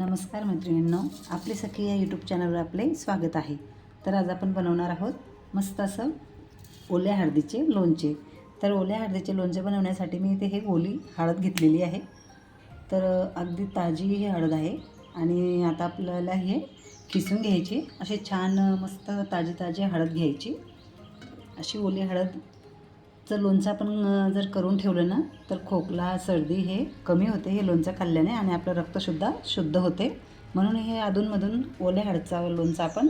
नमस्कार मैत्रिणींनो आपले सखी या यूट्यूब चॅनलवर आपले स्वागत आहे. तर आज आपण बनवणार आहोत मस्त असं ओल्या हळदीचे लोणचे. तर ओल्या हळदीचे लोणचे बनवण्यासाठी मी इथे हे ओली हळद घेतलेली आहे. तर अगदी ताजी ही हळद आहे आणि आता आपल्याला हे किसून घ्यायची. असे छान मस्त ताजी ताजी हळद घ्यायची. अशी ओली हळद जर लोणचं आपण जर करून ठेवलं ना तर खोकला सर्दी हे कमी होते हे लोणचं खाल्ल्याने आणि आपलं रक्तसुद्धा शुद्ध होते. म्हणून हे अधूनमधून ओल्या हाडचा लोणचं आपण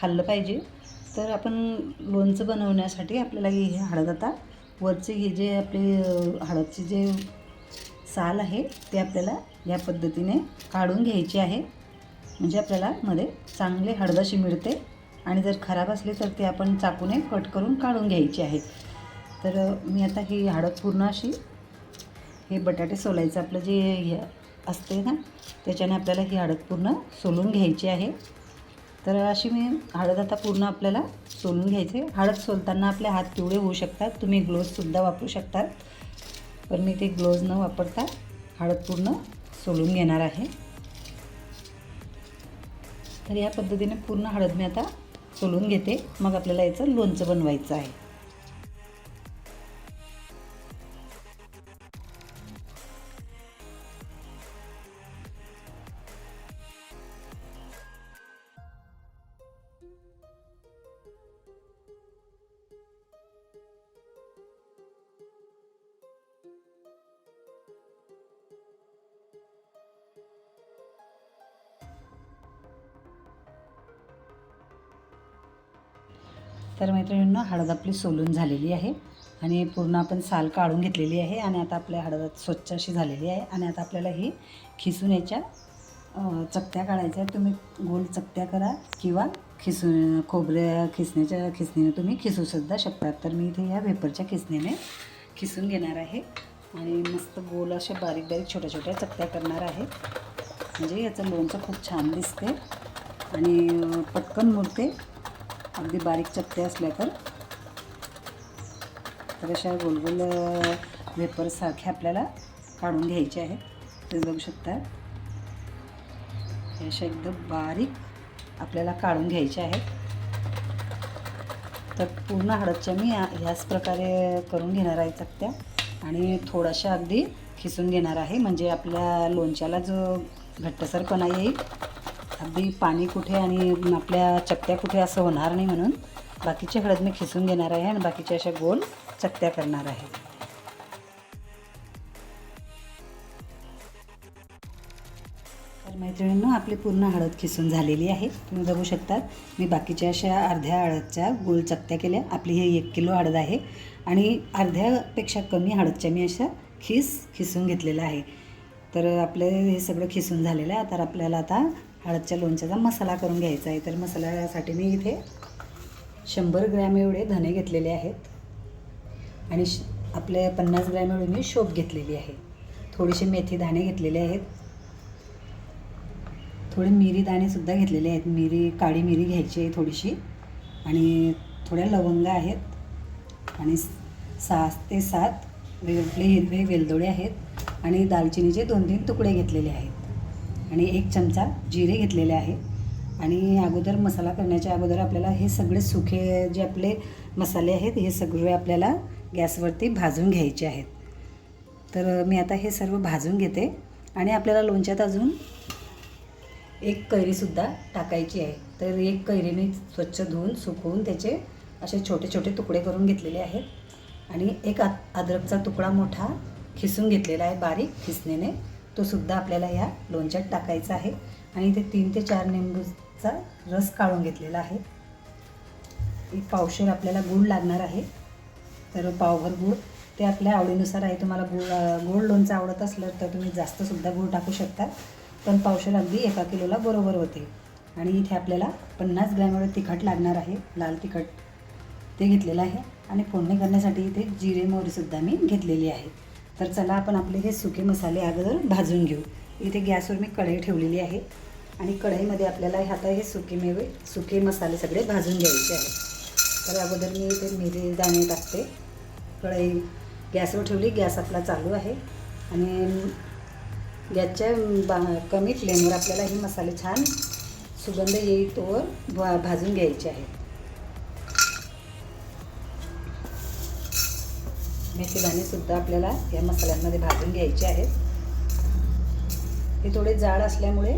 खाल्लं पाहिजे. तर आपण लोणचं बनवण्यासाठी आपल्याला हे हळद आता वरचे हे जे आपले अं, हळदचे जे साल आहे ते आपल्याला या पद्धतीने काढून घ्यायची आहे. म्हणजे आपल्याला मध्ये चांगले हळदाशी मिळते आणि जर खराब असली तर ते आपण चाकूने कट करून काढून घ्यायची आहे. तर मी आता ही हळद पूर्ण अशी हे बटाटे सोलायचं. आपलं जे हे असते ना त्याच्याने आपल्याला ही हळद पूर्ण सोलून घ्यायची आहे. तर अशी मी हळद आता पूर्ण आपल्याला सोलून घ्यायचे. हळद सोलताना आपले हात पिवळे होऊ शकतात. तुम्ही ग्लोजसुद्धा वापरू शकतात. पण मी ते ग्लोज न वापरता हळद पूर्ण सोलून घेणार आहे. तर या पद्धतीने पूर्ण हळद मी आता सोलून घेते. मग आपल्याला याचं लोणचं बनवायचं आहे. तर मैत्रिणींना हळद आपली सोलून झालेली आहे आणि पूर्ण आपण साल काढून घेतलेली आहे आणि आता आपल्या हळद स्वच्छ अशी झालेली आहे आणि आता आपल्याला ही खिसून याच्या चकत्या काढायच्या आहेत. तुम्ही गोल चकत्या करा किंवा खिसून खोबऱ्या खिसण्याच्या खिसणीने तुम्ही खिसूसुद्धा शकतात तर मी इथे या वेपरच्या खिसणीने खिसून घेणार आहे आणि मस्त गोल अशा बारीक बारीक छोट्या छोट्या चकत्या करणार आहे. म्हणजे याचं लोणचं खूप छान दिसते आणि पटकन मुरते. अगदी बारीक चपट्या असल्या तर. तर अशा गोलगोल वेपरसारख्या आपल्याला काढून घ्यायचे आहेत. ते बघू शकता. अशा एकदम बारीक आपल्याला काढून घ्यायच्या आहेत. तर पूर्ण हळदच्या मी या- ह्याच प्रकारे करून घेणार आहे चकत्या. आणि थोड्याशा अगदी खिसून घेणार आहे. म्हणजे आपल्या लोणच्याला जो घट्टसरपणा येईल अगदी पाणी कुठे आणि आपल्या चकत्या कुठे असं होणार नाही म्हणून बाकीची हळद मी खिसून घेणार आहे आणि बाकीच्या अशा गोल चकत्या करणार आहे. तर मैत्रिणींनो आपली पूर्ण हळद खिसून झालेली आहे. तुम्ही बघू शकतात मी बाकीच्या अशा अर्ध्या हळदच्या गोल चकत्या केल्या. आपली ही एक किलो हळद आहे आणि अर्ध्यापेक्षा कमी हळदच्या मी अशा खिस खिसून घेतलेलं आहे. तर आपलं हे सगळं खिसून झालेलं आहे. तर आपल्याला आता हळदच्या लोणच्याचा मसाला करून घ्यायचा आहे. तर मसाल्यासाठी मी इथे शंभर ग्रॅम एवढे धने घेतलेले आहेत. आणि श आपले पन्नास ग्रॅम एवढे मी शोप घेतलेली आहे. थोडीशी मेथी दाणे घेतलेले आहेत. थोडे मिरी दाणेसुद्धा घेतलेले आहेत. मिरी काळी मिरी घ्यायची आहे थोडीशी. आणि थोड्या लवंगा आहेत. आणि सहा ते सात वेगळे हिरवे वेलदोडे आहेत. आणि दालचिनीचे दोन तीन तुकडे घेतलेले आहेत. आणि एक चमचा जिरे घेतलेले आहे. आणि अगोदर मसाला करण्याच्या अगोदर आपल्याला हे सगळे सुखे जे आपले मसाले आहेत हे सगळे आपल्याला गॅसवरती भाजून घ्यायचे आहेत. तर मी आता हे सर्व भाजून घेते. आणि आपल्याला लोणच्यात अजून एक कैरीसुद्धा टाकायची आहे. तर एक कैरी मी स्वच्छ धुवून सुकवून त्याचे असे छोटे छोटे तुकडे करून घेतलेले आहेत. आणि एक आ अद्रकचा तुकडा मोठा खिसून घेतलेला आहे बारीक खिसणीने. तो सुद्धा आपल्याला या लोणच्यात टाकायचा आहे. आणि इथे तीन ते चार निंबूचा रस काढून घेतलेला आहे. एक पावशेर आपल्याला गूळ लागणार आहे. तर पावभर गूळ. ते आपल्या आवडीनुसार आहे. तुम्हाला गूळ गोड लोणचं आवडत असलं तर तुम्ही जास्तसुद्धा गूळ टाकू शकता. पण पावशेर अगदी एका किलोला बरोबर होते. आणि इथे आपल्याला पन्नास ग्रॅम एवढं तिखट लागणार आहे. लाल तिखट ते घेतलेलं आहे. आणि फोडणी करण्यासाठी इथे जिरे मोहरीसुद्धा मी घेतलेली आहे. तर चला आपण आपले हे सुके मसाले अगोदर भाजून घेऊ. इथे गॅसवर मी कढई ठेवलेली आहे आणि कढईमध्ये आपल्याला आता हे सुके मेवे सुके मसाले सगळे भाजून घ्यायचे आहेत. तर अगोदर मी इथे मिरे दाणे टाकते. कढई गॅसवर ठेवली गॅस आपला चालू आहे. आणि गॅसच्या बा कमी फ्लेमवर आपल्याला हे मसाले छान सुगंध येईतोवर भा भाजून घ्यायचे आहेत. मेथी दाणेसुद्धा आपल्याला या मसाल्यांमध्ये भाजून घ्यायचे आहेत. हे थोडे जाड असल्यामुळे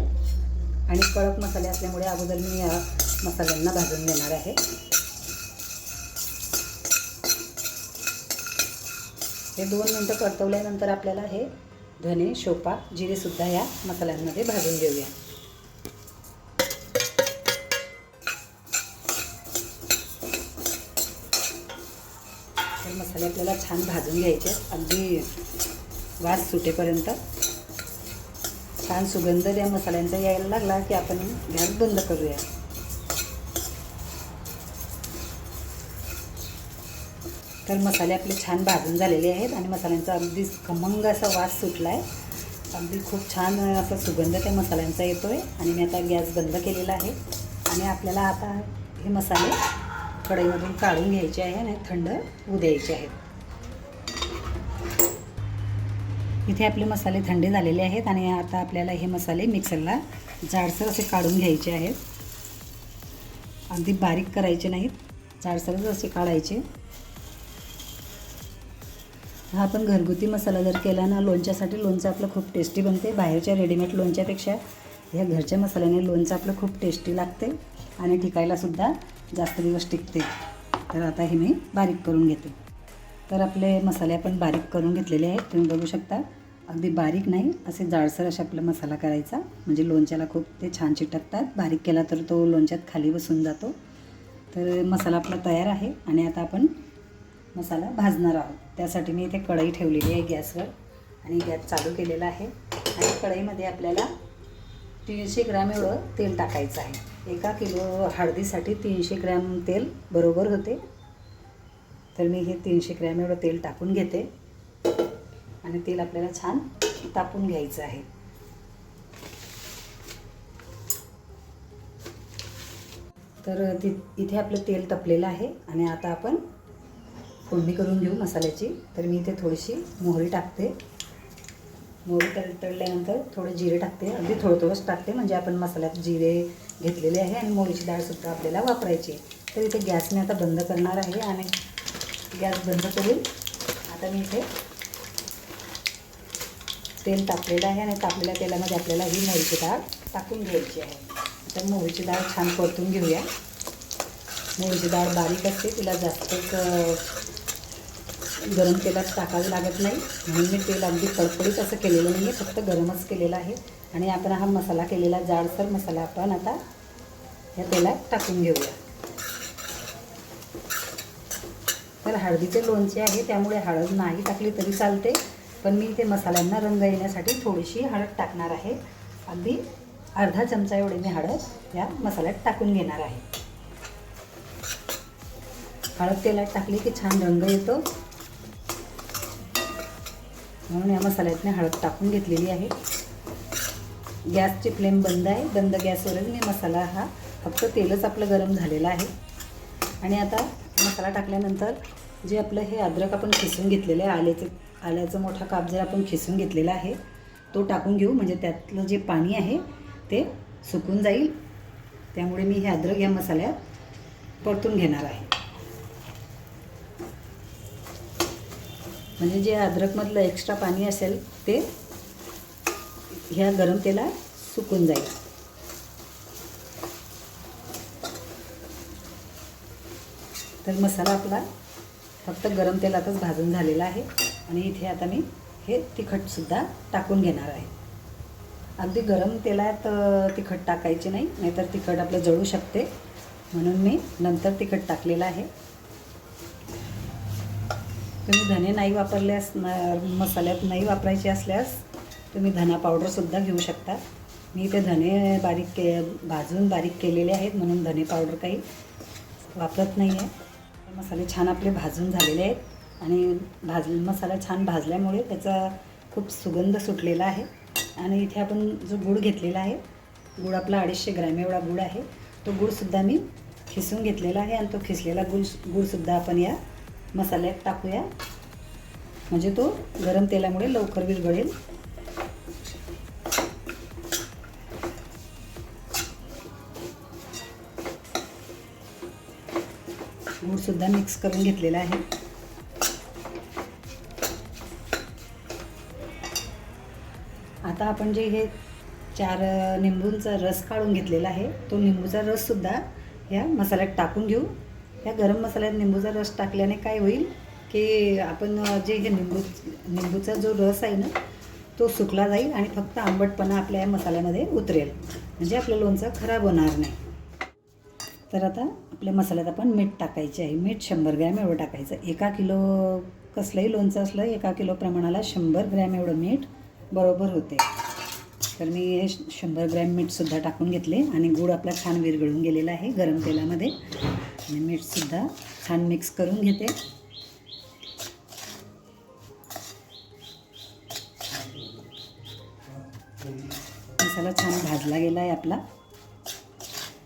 आणि कडक मसाले असल्यामुळे अगोदर मी या मसाल्यांना भाजून घेणार आहे. हे दोन मिनटं परतवल्यानंतर आपल्याला हे धने शोपा जिरेसुद्धा या मसाल्यांमध्ये भाजून घेऊया. मसाले आपल्याला छान भाजून घ्यायचे. आहेत. अगदी वास सुटेपर्यंत. छान सुगंध त्या मसाल्यांचा यायला लागला की आपण गॅस बंद करूया. तर मसाले आपले छान भाजून झालेले आहेत आणि मसाल्यांचा अगदी खमंग असा वास सुटला आहे अगदी खूप छान असा सुगंध त्या मसाल्यांचा येतो आहे आणि मी आता गॅस बंद केलेला आहे. आणि आपल्याला आता हे मसाले कढईमधून काढून घ्यायचे आहे आणि थंड होऊ द्यायचे आहेत इथे आपले मसाले थंडे झालेले आहेत आणि आता आपल्याला हे मसाले मिक्सरला जाडसर असे काढून घ्यायचे आहेत. अगदी बारीक करायचे नाहीत जाडसरच असे काढायचे. हा आपण घरगुती मसाला जर केला ना लोणच्यासाठी लोणचं आपलं खूप टेस्टी बनते. बाहेरच्या रेडीमेड लोणच्यापेक्षा ह्या घरच्या मसाल्याने लोणचं आपलं खूप टेस्टी लागते. आणि ठिकायलासुद्धा जास्त दिवस टिकते तर आता हे मी बारीक करून घेते. तर आपले मसाले आपण बारीक करून घेतलेले आहेत. तुम्ही बघू शकता अगदी बारीक नाही असे जाडसर असे आपला मसाला करायचा. म्हणजे लोणच्याला खूप ते छान चिटकतात. बारीक केला तर तो लोणच्यात खाली बसून जातो. तर मसाला आपला तयार आहे आणि आता आपण मसाला भाजणार आहोत. त्यासाठी मी इथे कढई ठेवलेली आहे गॅसवर आणि गॅस चालू केलेला आहे. आणि कढईमध्ये आपल्याला तीनशे ग्रॅम एवढं तेल टाकायचं आहे. एका किलो हळदीसाठी तीनशे ग्रॅम तेल बरोबर होते. तर मी हे तीनशे ग्रॅम एवढं तेल टाकून घेते. आणि तेल आपल्याला छान तापून घ्यायचं आहे. तर ति इथे आपलं तेल तपलेलं आहे आणि आता आपण फोडणी करून घेऊ मसाल्याची. तर मी इथे थोडीशी मोहरी टाकते. मोहरी तळ तळल्यानंतर थोडं जिरे टाकते. अगदी थोडं थोडंच टाकते. म्हणजे आपण मसाल्यात जिरे घेतलेले आहे आणि मोहरीची डाळसुद्धा आपल्याला वापरायची आहे. तर इथे गॅस मी आता बंद करणार आहे आणि गॅस बंद करून आता मी इथे तेल तापलेलं आहे आणि तापलेल्या तेलामध्ये आपल्याला ही मोहरीची डाळ टाकून घ्यायची आहे. तर मोहरीची डाळ छान परतून घेऊया. मोहरीची डाळ बारीक असते. तिला जास्तच गरम तेलात टाकावं लागत नाही. म्हणून मी तेल अगदी कडकडीत असं केलेलं नाही आहे फक्त गरमच केलेलं आहे. आणि आपण हा मसाला केलेला जाडसर मसाला आपण आता या तेलात टाकून घेऊया. तर हळदीचे लोणचे आहे त्यामुळे हळद नाही टाकली तरी चालते. पण मी इथे मसाल्यांना रंग येण्यासाठी थोडीशी हळद टाकणार आहे. अगदी अर्धा चमचा एवढे मी हळद या मसाल्यात टाकून घेणार आहे. हळद तेलात टाकली की छान रंग येतो. म्हणून या मसाल्यात हळद टाकून घेतलेली आहे. गॅसची फ्लेम बंद आहे. बंद गॅसवरच मी मसाला हा फक्त तेलच आपलं गरम झालेलं आहे. आणि आता मसाला टाकल्यानंतर जे आपलं हे अद्रक आपण खिसून घेतलेलं आहे आल्याचं आल्याचं मोठा काप जर आपण खिसून घेतलेला आहे तो टाकून घेऊ. म्हणजे त्यातलं जे पाणी आहे ते सुकून जाईल. त्यामुळे मी हे अद्रक या मसाल्यात परतून घेणार आहे. म्हणजे जे अद्रकमधलं एक्स्ट्रा पाणी असेल ते ह्या गरम तेला सुकून जाईल. तर मसाला आपला फक्त गरम तेलातच भाजून झालेला आहे. आणि इथे आता मी हे तिखटसुद्धा टाकून घेणार आहे. अगदी गरम तेलात तिखट टाकायचे नाही नाहीतर तिखट आपलं जळू शकते. म्हणून मी नंतर तिखट टाकलेलं आहे. तुम्ही धने नाही वापरल्यास न मसाल्यात नाही वापरायचे असल्यास तुम्ही धना पावडरसुद्धा घेऊ शकता. मी ते धने बारीक के भाजून बारीक केलेले आहेत म्हणून धने पावडर काही वापरत नाही आहे मसाले छान आपले भाजून झालेले आहेत आणि भाज मसाला छान भाजल्यामुळे त्याचा खूप सुगंध सुटलेला आहे. आणि इथे आपण जो गूळ घेतलेला आहे गूळ आपला अडीचशे ग्रॅम एवढा गूळ आहे. तो गूळसुद्धा मी खिसून घेतलेला आहे आणि तो खिसलेला गुळ गूळसुद्धा आपण या मसाल्यात टाकूया. म्हणजे तो गरम तेलामुळे लवकर विरघळेल. गुडसुद्धा मिक्स करून घेतलेला आहे. आता आपण जे हे चार निंबूंचा रस काढून घेतलेला आहे तो निंबूचा रससुद्धा या मसाल्यात टाकून घेऊ. ह्या गरम मसाल्यात निंबूचा रस टाकल्याने काय होईल की आपण जे हे निंबू निंबूचा जो रस आहे ना तो सुकला जाईल आणि फक्त आंबटपणा आपल्या या मसाल्यामध्ये उतरेल. म्हणजे आपलं लोणचं खराब होणार नाही. तर आता आपल्या मसाल्यात आपण मीठ टाकायचे आहे. मीठ शंभर ग्रॅम एवढं टाकायचं. एका किलो कसलंही लोणचं असलं एका किलो प्रमाणाला शंभर ग्रॅम एवढं मीठ बरोबर होते. तर मी हे शंभर ग्रॅम मीठसुद्धा टाकून घेतले आणि गूळ आपला छान विरघळून गेलेला आहे गरम तेलामध्ये. आणि मीठसुद्धा छान मिक्स करून घेते. मसाला छान भाजला गेला आहे आपला.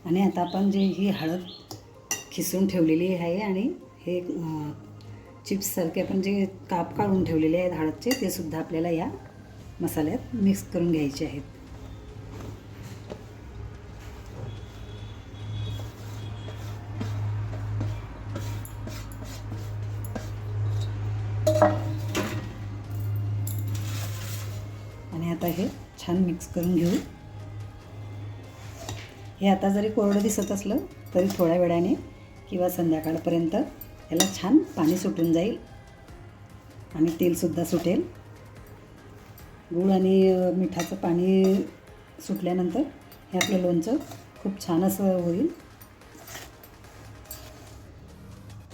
आणि आता आपण जे ही हळद खिसून ठेवलेली आहे आणि हे चिप्ससारखे आपण जे काप काढून ठेवलेले आहेत हळदचे ते सुद्धा आपल्याला या मसाल्यात मिक्स करून घ्यायचे आहेत. आणि आता हे छान मिक्स करून घेऊ. हे आता जरी कोरडं दिसत असलं तरी थोड्या वेळाने किंवा संध्याकाळपर्यंत याला छान पाणी सुटून जाईल आणि तेलसुद्धा सुटेल. गूळ आणि मिठाचं पाणी सुटल्यानंतर हे आपलं लोणचं खूप छान असं होईल.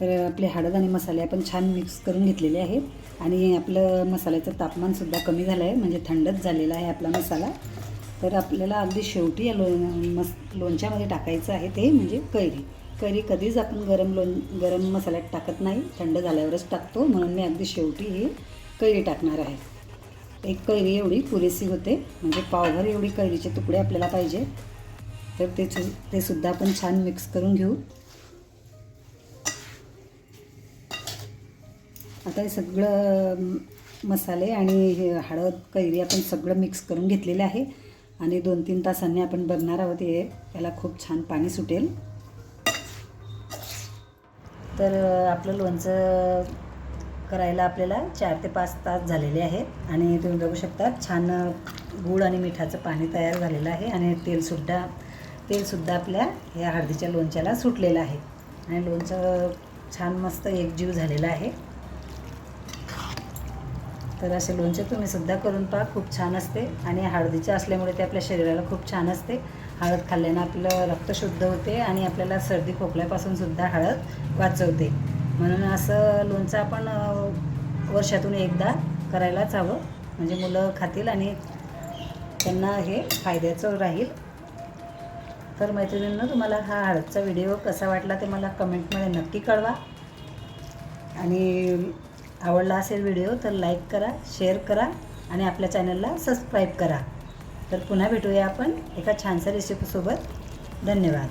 तर आपले हळद आणि मसाले आपण छान मिक्स करून घेतलेले आहेत. आणि आपलं मसाल्याचं तापमानसुद्धा कमी झालं आहे म्हणजे थंडच झालेला आहे आपला मसाला. तर आपल्याला अगदी शेवटी या लो मस लोणच्यामध्ये टाकायचं आहे ते म्हणजे कैरी. कैरी कधीच आपण गरम लोण गरम मसाल्यात टाकत नाही थंड झाल्यावरच टाकतो. म्हणून मी अगदी शेवटी ही कैरी टाकणार आहे. एक कैरी एवढी पुरेसी होते म्हणजे पावभर एवढी कैरीचे तुकडे आपल्याला पाहिजे. तर ते ते सुद्धा आपण छान मिक्स करून घेऊ. आता हे सगळं मसाले आणि हे हळद कैरी आपण सगळं मिक्स करून घेतलेलं आहे. आणि दोन तीन तासांनी आपण बघणार आहोत हे. याला खूप छान पाणी सुटेल. तर आपलं लोणचं करायला आपल्याला चार ते पाच तास झालेले आहेत. आणि तुम्ही बघू शकता छान गूळ आणि मिठाचं पाणी तयार झालेलं आहे. आणि तेलसुद्धा तेलसुद्धा आपल्या या हळदीच्या लोणच्याला सुटलेलं आहे. आणि लोणचं छान मस्त एकजीव झालेलं आहे. तर असे लोणचे तुम्ही सुद्धा करून पहा खूप छान असते. आणि हळदीचे असल्यामुळे ते आपल्या शरीराला खूप छान असते. हळद खाल्ल्यानं आपलं रक्त शुद्ध होते आणि आपल्याला सर्दी खोकल्यापासून सुद्धा हळद वाचवते. म्हणून असं लोणचं आपण वर्षातून एकदा करायलाच हवं. म्हणजे मुलं खातील आणि त्यांना हे फायद्याचं राहील. तर मैत्रिणींना तुम्हाला हा हळदचा व्हिडिओ कसा वाटला ते मला कमेंटमध्ये नक्की कळवा. आणि आवडला असेल व्हिडिओ तर लाईक करा शेअर करा आणि आपल्या चॅनलला सबस्क्राईब करा. तर पुन्हा भेटूया आपण एका छानशा रेसिपीसोबत धन्यवाद.